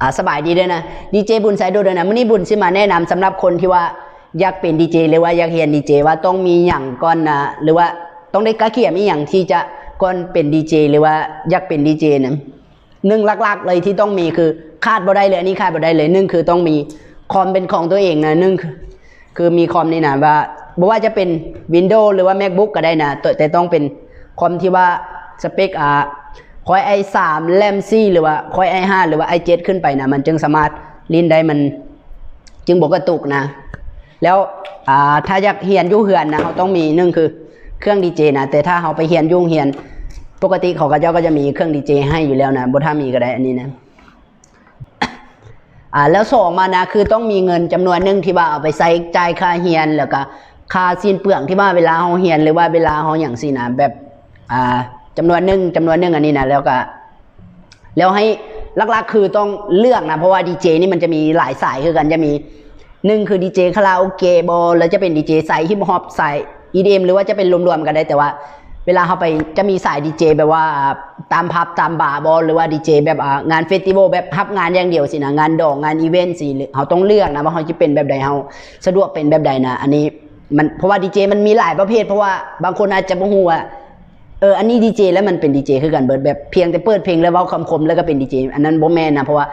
อ่าสบายดีด้วยนะดีเจบุญสายโดด้วยนะมื่อนี้บุญสิมาแนะนำสำหรับคนที่ว่าอยากเป็นดีเจหรือว่าอยากเรียนดีเจว่าต้องมีอย่างก่อนนะหรือว่าต้องได้กระเขียมีอย่างที่จะก่อนเป็นดีเจหรือว่าอยากเป็นดีเจนะหนึ่งหลักๆเลยที่ต้องมีคือคาดบ่ได้เลยอันนี้คาดบ่ได้เลยหนึ่งคือต้องมีคอมเป็นของตัวเองนะหนึ่งคือคือมีคอมนี่นะว่าบ่ว่าจะเป็น Windows หรือว่า MacBook ก็ได้นะแต่แต่ต้องเป็นคอมที่ว่าสเปคอ่า คอย i3 แรม4หรือว่าคอย i5 หรือว่า i7 ขึ้นไปนะมันจึงสามารถลิ้นได้มันจึงบกกระตุกนะ แล้วถ้าอยากเฮียนยุ่เฮือนนะเขาต้องมีหนึ่งคือเครื่องดีเจนะแต่ถ้าเขาไปเฮียนยุ่งเฮียน ปกติเขาก็เจ้าก็จะมีเครื่องดีเจให้อยู่แล้วนะบ่ถ้ามีก็ได้อันนี้นะอ่าแล้วสองมานะคือต้องมีเงินจำนวนหนึ่งที่ว่าเอาไปใช้จ่ายค่าเฮียนแล้วก็ค่าสิ้นเปลืองที่ว่าเวลาเฮาเฮียนหรือว่าเวลาเฮาอย่างสินะแบบอ่า จำนวนหนึ่งจำนวนหนึ่งอันนี้นะแล้วก็ แล้วให้ลักๆคือต้องเลือกนะ เพราะว่าดีเจนี่มันจะมีหลายสายคือกันจะมีหนึ่งคือดีเจคาราโอเกะบอลแล้วจะเป็นดีเจสายฮิปฮอปสาย EDM หรือว่าจะเป็นรวมๆกันได้แต่ว่า เวลาเขาไปจะมีสายดีเจแบบว่าตามพับตามบาร์บอลหรือว่าดีเจแบบงานเฟสติวัลแบบพับงานอย่างเดียวสินะงานดอกงานอีเวนต์สิเขาต้องเลือกนะว่าเขาจะเป็นแบบใดเขาสะดวกเป็นแบบใดนะ อันนี้มันเพราะว่าดีเจมันมีหลายประเภท เพราะว่าบางคนอาจจะบ่ฮู้ว่า เอออันนี้ดีเจแล้วมันเป็นดีเจคือกันเบิดแบบเพียงแต่เปิดเพลงแล้วเว้าคำคมแล้วก็เป็นดีเจอันนั้นบ่แม่นนะเพราะว่า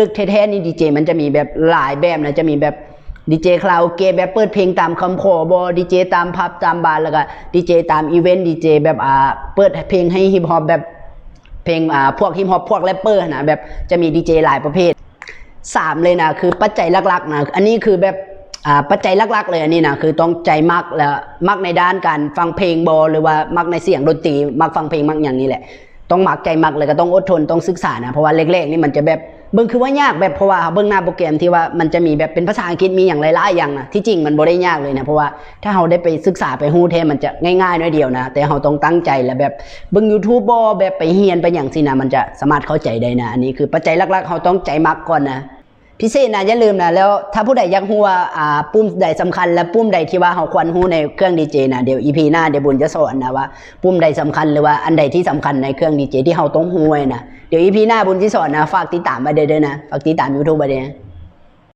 ลึกๆแท้ๆนี่ดีเจมันจะมีแบบหลายแบบนะจะมีแบบดีเจคาราโอเกะแบบเปิดเพลงตามคำขอบอดีเจตามพับตามบาร์แล้วก็ดีเจตามอีเวนต์ดีเจแบบอ่าเปิดเพลงให้ฮิปฮอปแบบเพลงอ่าพวกฮิปฮอปพวกแรปเปอร์นะแบบจะมีดีเจหลายประเภทสามเลยนะคือปัจจัยหลักๆนะอันนี้คือแบบ ปัจจัยหลักๆ เลยอันนี้นะคือต้องใจมักแล้วมักในด้านการฟังเพลงบอหรือว่ามักในเสียงดนตรีมักฟังเพลงมักอย่างนี้แหละ ต้องมักใจมักเลยก็ต้องอดทนต้องศึกษานะเพราะว่าเล็กๆนี่มันจะแบบเบิ่งคือว่ายากแบบเพราะว่าเบิ่งหน้าโปรแกรมที่ว่ามันจะมีแบบเป็นภาษาอังกฤษมีอย่างหลายๆอย่างนะที่จริงมันบ่ได้ยากเลยนะเพราะว่าถ้าเราได้ไปศึกษาไปฮู้แท้มันจะง่ายๆน้อยเดียวนะ แต่เราต้องตั้งใจและแบบเบิ่ง YouTube บ่แบบไปเรียนไปอย่างสินะมันจะสามารถเข้าใจได้นะ อันนี้คือปัจจัยหลักๆเราต้องใจมักก่อนนะ พิเศษนะอย่าลืมนะแล้วถ้าผู้ใดอยากรู้ว่าอ่าปุ่มใดสำคัญและปุ่มใดที่ว่าเราควรรู้ในเครื่องดีเจนะเดี๋ยวอีพีหน้าเดี๋ยวบุญจะสอนนะว่าปุ่มใดสำคัญหรือว่าอันใดที่สำคัญในเครื่องดีเจที่เราต้องรู้ไว้นะเดี๋ยวอีพีหน้าบุญจะสอนนะฝากติดตามมาเด้อเด้อนะฝากติดตามยูทูบมาเด้อ